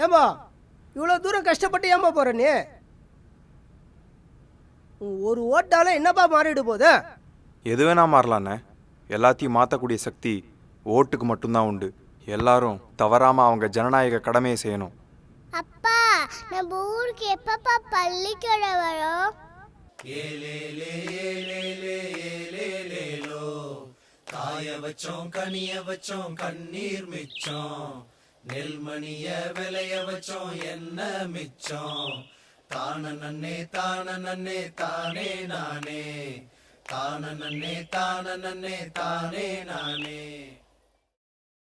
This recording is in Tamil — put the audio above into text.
ஏம்பா இவ்வளோ தூரம் கஷ்டப்பட்டு ஏம்பா போற நீ ஒரு ஓட்டால என்னப்பா மாறிடு போகுது எது வேணா மாறலாண்ணே எல்லாத்தையும் மாற்றக்கூடிய சக்தி ஓட்டுக்கு மட்டும்தான் உண்டு எல்லாரும் தவறாம அவங்க ஜனநாயக கடமையை செய்யணும் அப்பா நம்ம ஊருக்கு எப்பப்பா பள்ளிக்கூடம் வரும் காய வச்சோம் கனிய வச்சோம் கண்ணீர் மிச்சம் நெல்மணிய விளைய வச்சோம் என்ன மிச்சம்? தான நன்னே தான நன்னே தானே நானே. தான நன்னே தான நன்னே தானே நானே.